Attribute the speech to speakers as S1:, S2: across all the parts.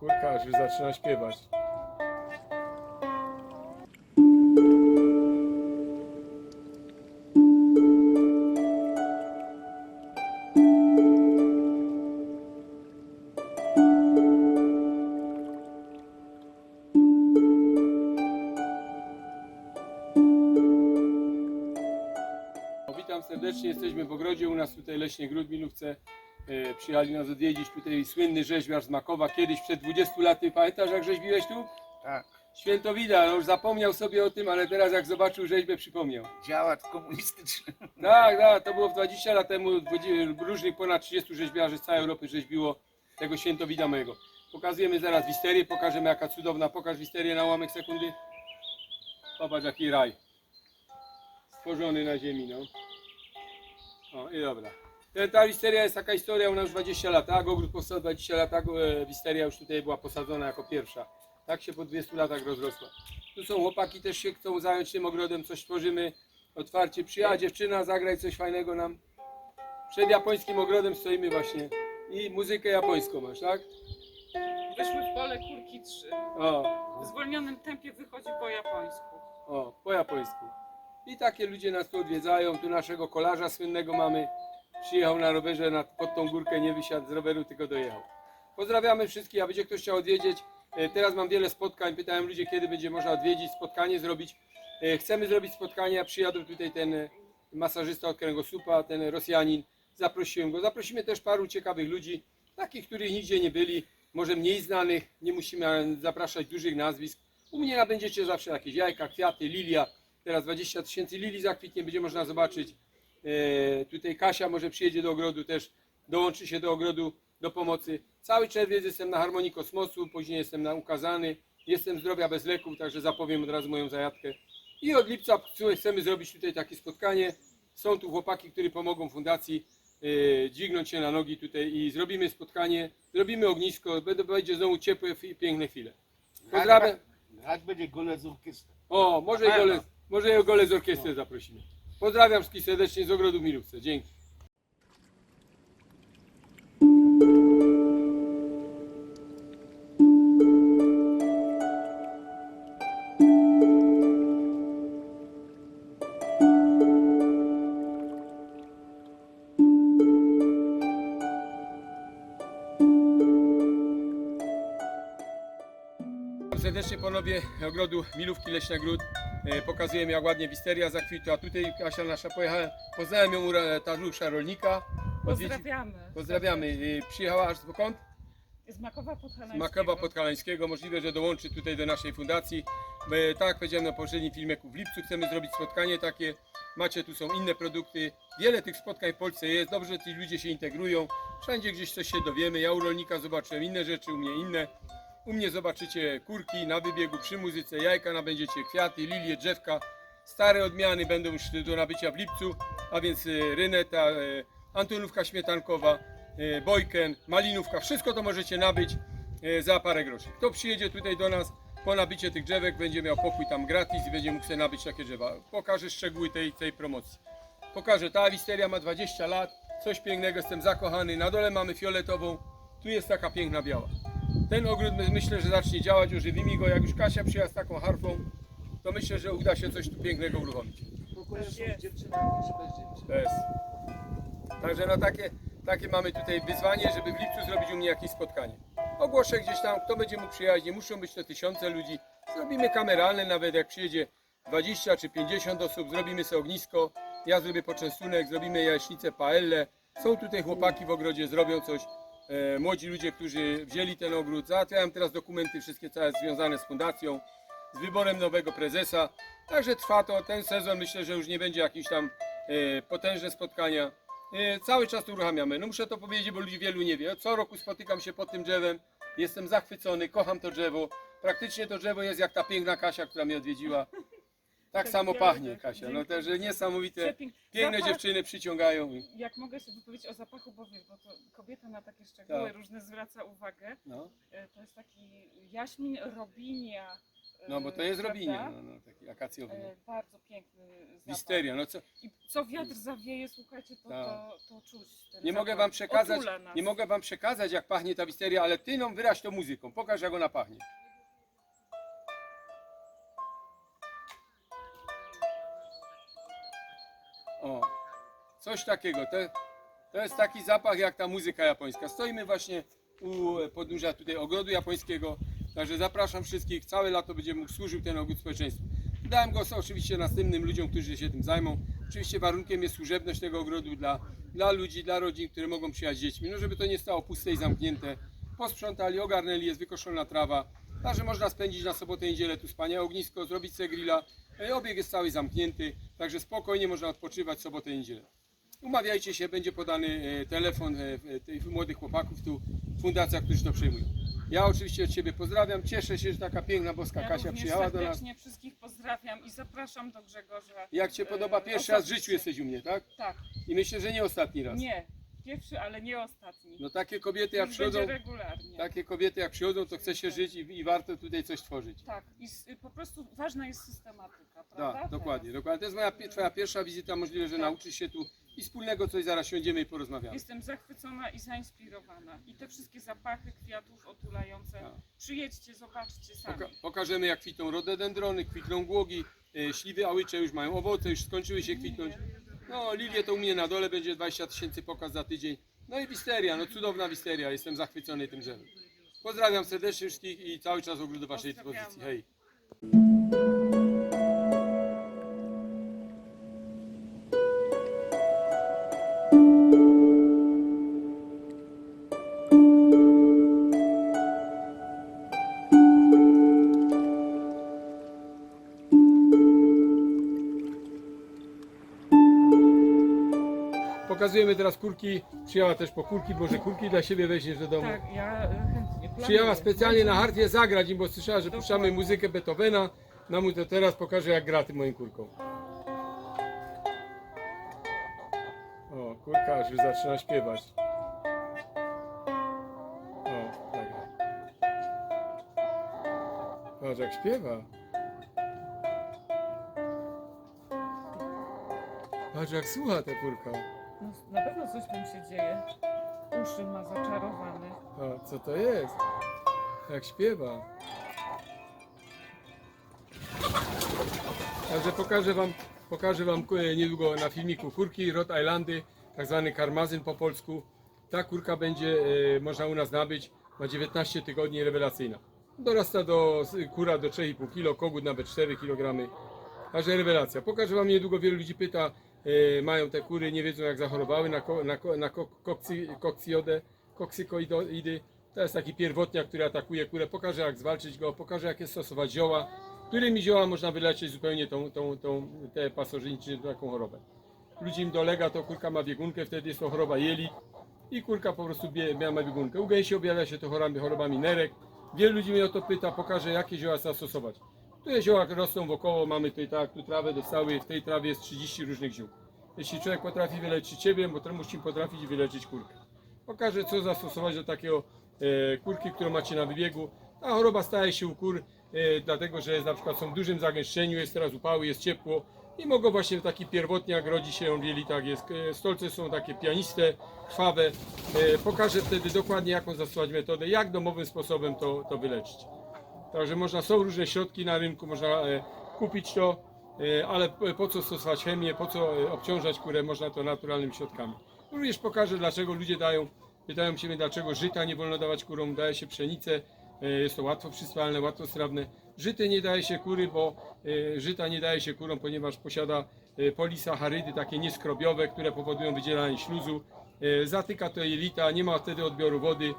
S1: Kurka już zaczyna śpiewać. Witam serdecznie, jesteśmy w ogrodzie u nas tutaj leśnie Gród. E, przyjechali nas odwiedzić tutaj słynny rzeźbiarz z Makowa. Kiedyś przed 20 laty, pamiętasz jak rzeźbiłeś tu?
S2: Tak,
S1: Świętowida, no już zapomniał sobie o tym, ale teraz jak zobaczył rzeźbę przypomniał.
S2: działacz komunistyczny.
S1: Tak, tak, to było 20 lat temu, 20 różnych ponad 30 rzeźbiarzy z całej Europy rzeźbiło tego świętowida mojego. Pokazujemy zaraz wisterię, pokażemy jaka cudowna, pokaż wisterię na ułamek sekundy. Popatrz jaki raj. Stworzony na ziemi, no. O i dobra. Ta wisteria jest taka historia u nas 20 lat, tak? Ogród powstał 20 lat, tak? e, Wisteria już tutaj była posadzona jako pierwsza. Tak się po 20 latach rozrosła. Tu są chłopaki, też się chcą zająć tym ogrodem, coś tworzymy. Otwarcie, przyjechała dziewczyna, zagraj coś fajnego nam. Przed japońskim ogrodem stoimy właśnie. I muzykę japońską masz, tak?
S3: Wyszły w pole kurki 3.
S1: O,
S3: W zwolnionym tempie wychodzi po japońsku.
S1: o, po japońsku. I takie ludzie nas tu odwiedzają. Tu naszego kolarza słynnego mamy. Przyjechał na rowerze nad, pod tą górkę, nie wysiadł z roweru, tylko dojechał. Pozdrawiamy wszystkich, a będzie ktoś chciał odwiedzić. e, Teraz mam wiele spotkań. Pytałem ludzi, kiedy będzie można odwiedzić, spotkanie zrobić. E, Chcemy zrobić spotkanie, a przyjadą tutaj ten e, masażysta od kręgosłupa, ten Rosjanin. Zaprosiłem go. Zaprosimy też paru ciekawych ludzi, takich, których nigdzie nie byli, może mniej znanych. Nie musimy zapraszać dużych nazwisk. U mnie będziecie zawsze jakieś jajka, kwiaty, lilia. Teraz 20 tysięcy lilii zakwitnie, będzie można zobaczyć. E, tutaj Kasia może przyjedzie do ogrodu też, dołączy się do ogrodu do pomocy. Cały czerwiec jestem na Harmonii Kosmosu, później jestem na ukazany. Jestem zdrowia bez leków, także zapowiem od razu moją zajadkę. I od lipca chcemy zrobić tutaj takie spotkanie. Są tu chłopaki, którzy pomogą fundacji e, dźwignąć się na nogi tutaj i zrobimy spotkanie, zrobimy ognisko, będzie znowu ciepłe, i piękne chwile. Pozdrawiam.
S2: Jak będzie gole z orkiestrą.
S1: O, może i gole, może i gole z orkiestry zaprosimy. Pozdrawiam wszystkich serdecznie z ogrodu Milówce. Dzięki. Serdecznie panowie ogrodu Milówki Leśna Gród. E, Pokazujemy jak ładnie wisteria zakwitła. Tutaj Kasia nasza pojechała. Poznałem ją ra- Tadeusza Rolnika. Odwiedzi-
S3: Pozdrawiamy.
S1: Pozdrawiamy. Przyjechała aż skąd?
S3: Z Makowa Podhalańskiego.
S1: Makowa Podkalańskiego. Możliwe, że dołączy tutaj do naszej fundacji. My, tak jak powiedziałem na poprzednim filmiku, w lipcu chcemy zrobić spotkanie takie. Macie, tu są inne produkty. Wiele tych spotkań w Polsce jest. Dobrze, że ci ludzie się integrują. Wszędzie gdzieś coś się dowiemy. Ja u rolnika zobaczyłem inne rzeczy, u mnie inne. U mnie zobaczycie kurki na wybiegu przy muzyce, jajka nabędziecie, kwiaty, lilie, drzewka. Stare odmiany będą już do nabycia w lipcu, a więc e, ryneta, e, antonówka śmietankowa, e, bojken, malinówka. Wszystko to możecie nabyć za parę groszy. Kto przyjedzie tutaj do nas po nabycie tych drzewek, będzie miał pokój tam gratis i będzie mógł sobie nabyć takie drzewa. Pokażę szczegóły tej, tej promocji. Pokażę, ta wisteria ma 20 lat, coś pięknego, jestem zakochany. Na dole mamy fioletową, tu jest taka piękna biała. Ten ogród my- myślę, że zacznie działać, ożywimy go. Jak już Kasia przyjechała z taką harfą, to myślę, że uda się coś tu pięknego uruchomić.
S3: Jest.
S1: Także no takie, takie mamy tutaj wyzwanie, żeby w lipcu zrobić u mnie jakieś spotkanie. Ogłoszę gdzieś tam, kto będzie mógł przyjechać, nie muszą być to tysiące ludzi. Zrobimy kameralne, nawet jak przyjedzie 20 czy 50 osób, zrobimy sobie ognisko, ja zrobię poczęstunek, zrobimy jaśnicę paelle. Są tutaj chłopaki w ogrodzie, zrobią coś. E, młodzi ludzie, którzy wzięli ten ogród. Załatwiałem teraz dokumenty wszystkie całe związane z fundacją, z wyborem nowego prezesa. Także trwa to, ten sezon myślę, że już nie będzie jakieś tam e, potężne spotkania. E, cały czas to uruchamiamy. No muszę to powiedzieć, bo ludzi wielu nie wie. Co roku spotykam się pod tym drzewem. Jestem zachwycony, kocham to drzewo. Praktycznie to drzewo jest jak ta piękna Kasia, która mnie odwiedziła. Tak
S3: Tak,
S1: samo pachnie. Kasia. No też niesamowite. Piękne
S3: Zapach-
S1: dziewczyny przyciągają. i-
S3: Jak mogę sobie powiedzieć o zapachu, bo wiesz, bo to kobieta na takie szczegóły
S1: Tak.
S3: różne zwraca uwagę.
S1: No.
S3: E, To jest taki jaśmin, robinia,
S1: No bo to
S3: e,
S1: jest robinie,
S3: prawda?
S1: no, no, taki akacjowy.
S3: E. Bardzo piękny zapach.
S1: Wisteria, no co,
S3: I co wiatr zawieje, słuchajcie, to,
S1: Tak.
S3: to, to czuć. ten
S1: nie mogę
S3: zapach.
S1: wam przekazać,
S3: Otula nas.
S1: nie mogę wam przekazać jak pachnie ta wisteria, ale ty nam wyraź to muzyką, pokaż jak ona pachnie. O, coś takiego, to, jest taki zapach jak ta muzyka japońska. Stoimy właśnie u podnóża tutaj ogrodu japońskiego, także zapraszam wszystkich, całe lato będzie mógł służył ten ogród społeczeństwu. Dałem go oczywiście następnym ludziom, którzy się tym zajmą. Oczywiście warunkiem jest służebność tego ogrodu dla, dla ludzi, dla rodzin, które mogą przyjechać z dziećmi, no żeby to nie stało puste i zamknięte. Posprzątali, ogarnęli, jest wykoszona trawa, także można spędzić na sobotę i niedzielę tu wspaniałe ognisko, zrobić sobie grilla. E, Obieg jest cały zamknięty, także spokojnie można odpoczywać sobotę i niedzielę. Umawiajcie się, będzie podany e, telefon e, tych młodych chłopaków tu, fundacja, którzy to przejmują. Ja oczywiście od Ciebie pozdrawiam, cieszę się, że taka piękna boska
S3: Ja
S1: Kasia przyjechała do nas.
S3: serdecznie wszystkich pozdrawiam i zapraszam do Grzegorza.
S1: Jak Cię podoba? Pierwszy raz w życiu jesteś u mnie, tak?
S3: Tak,
S1: I myślę, że nie ostatni raz.
S3: nie. Pierwszy, ale nie ostatni.
S1: No takie kobiety jak przychodzą,
S3: będzie regularnie.
S1: takie kobiety jak przychodzą, to chce się żyć i, i warto tutaj coś tworzyć.
S3: Tak, i s- po prostu ważna jest systematyka, prawda?
S1: Tak, dokładnie, dokładnie. To jest moja, pi- twoja pierwsza wizyta, możliwe, że
S3: Tak.
S1: nauczysz się tu i wspólnego coś zaraz siądziemy i porozmawiamy.
S3: Jestem zachwycona i zainspirowana. I te wszystkie zapachy kwiatów otulające.
S1: Tak.
S3: Przyjedźcie, zobaczcie sami.
S1: Poka pokażemy jak kwitną rododendrony, kwitną głogi, e, śliwy ałycze już mają owoce, już skończyły się kwitnąć. No lilie to u mnie na dole będzie 20 tysięcy pokaz za tydzień. No i wisteria, no cudowna wisteria, jestem zachwycony tym drzewem. Pozdrawiam serdecznie wszystkich i cały czas ogród do Waszej dyspozycji. Hej. Pokazujemy teraz kurki. Przyjęła też po kurki, może kurki dla siebie weźmiesz do domu.
S3: Tak, ja e, chętnie planuję.
S1: Przyjęła specjalnie na hartwie zagrać im, bo słyszała, że puszczamy muzykę Beethovena. No mu to teraz pokażę jak gra tym moim kurkom. O, kurka aż już zaczyna śpiewać. O, tak. Patrz jak śpiewa. Patrz jak słucha ta kurka.
S3: No, na pewno coś tam się dzieje. Uszy ma zaczarowane.
S1: O, co to jest? Jak śpiewa. Także pokażę wam, pokażę wam niedługo na filmiku kurki Rhode Islandy, tak zwany karmazyn po polsku. Ta kurka będzie e, można u nas nabyć, ma 19 tygodni rewelacyjna. Dorasta do kura do 3,5 kg, kogut nawet 4 kg. Także rewelacja. Pokażę wam niedługo, wielu ludzi pyta, mają te kury, nie wiedzą jak zachorowały na, ko, na, ko, na ko, koksy, koksiodę, koksykoidy. To jest taki pierwotniak, który atakuje kurę. Pokażę jak zwalczyć go, pokażę jakie stosować zioła, którymi zioła można wyleczyć zupełnie tą, tą, tą, tę pasożytniczą taką chorobę. Ludzi im dolega, to kurka ma biegunkę, wtedy jest to choroba jelit i kurka po prostu bie, ma biegunkę. U gęsi objawia się to chorobami, chorobami nerek. Wielu ludzi mnie o to pyta, pokażę jakie zioła zastosować. Tu zioła rosną wokoło, mamy tutaj tak, tu trawę dostały, w tej trawie jest 30 różnych ziół. Jeśli człowiek potrafi wyleczyć ciebie, bo to musi potrafić wyleczyć kurkę. Pokażę co zastosować do takiego e, kurki, którą macie na wybiegu. Ta choroba staje się u kur, e, dlatego że jest, na przykład są w dużym zagęszczeniu, jest teraz upały, jest ciepło i mogą właśnie taki pierwotniak rodzi się w jelitach. Jest, e, stolce są takie pianiste, krwawe. E, pokażę wtedy dokładnie jaką zastosować metodę, jak domowym sposobem to, to wyleczyć. Także można, są różne środki na rynku, można e, kupić to, e, ale po co stosować chemię, po co e, obciążać kurę, można to naturalnymi środkami. Również pokażę, dlaczego ludzie dają, pytają się mnie, dlaczego żyta nie wolno dawać kurom, daje się pszenicę, jest to łatwo przyspalne, łatwo strawne. Żyty nie daje się kury, bo żyta nie daje się kurom, ponieważ posiada polisacharydy takie nieskrobiowe, które powodują wydzielanie śluzu. Zatyka to jelita, nie ma wtedy odbioru wody,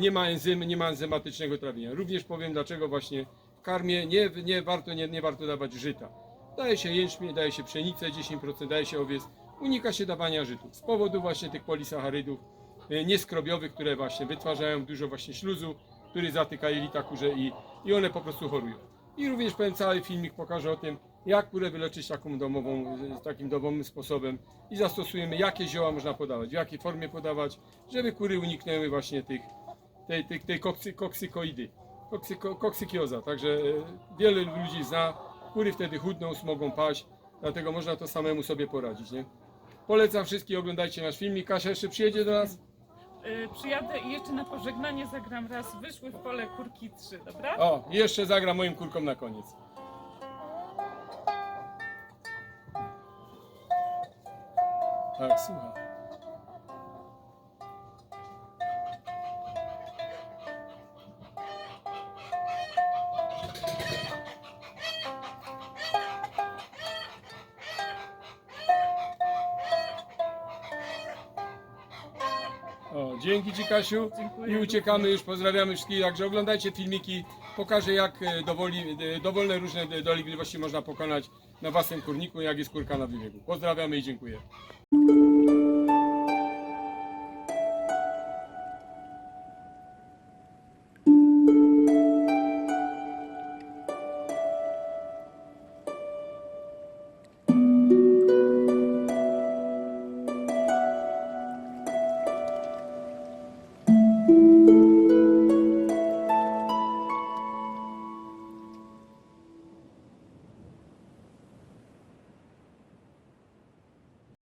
S1: nie ma enzymy, nie ma enzymatycznego trawienia. Również powiem dlaczego właśnie w karmie nie, nie, warto, nie, nie warto dawać żyta. Daje się jęczmień, daje się pszenicę, 10% daje się owiec. Unika się dawania żytu z powodu właśnie tych polisacharydów e, nieskrobiowych, które właśnie wytwarzają dużo właśnie śluzu, który zatyka jelita kurze i, i one po prostu chorują. I również powiem cały filmik pokażę o tym, jak kurę wyleczyć taką domową, takim domowym sposobem i zastosujemy jakie zioła można podawać, w jakiej formie podawać, żeby kury uniknęły właśnie tych, tej, tej, tej koksy, koksykoidy. koksyko, koksykioza. Także e, wiele ludzi zna. Kury wtedy chudną, mogą paść, dlatego można to samemu sobie poradzić. Nie? Polecam wszystkim, oglądajcie nasz filmik. Kasia jeszcze przyjedzie do nas.
S3: Y, przyjadę i jeszcze na pożegnanie zagram raz Wyszły w pole kurki 3, dobra?
S1: O, i jeszcze zagra moim kurkom na koniec. Tak, słucham. O, dzięki Ci Kasiu i uciekamy już, pozdrawiamy wszystkich, także oglądajcie filmiki, pokażę jak e, dowoli, e, dowolne różne e, dolegliwości można pokonać na własnym kurniku, jak jest kurka na wybiegu. Pozdrawiamy i dziękuję.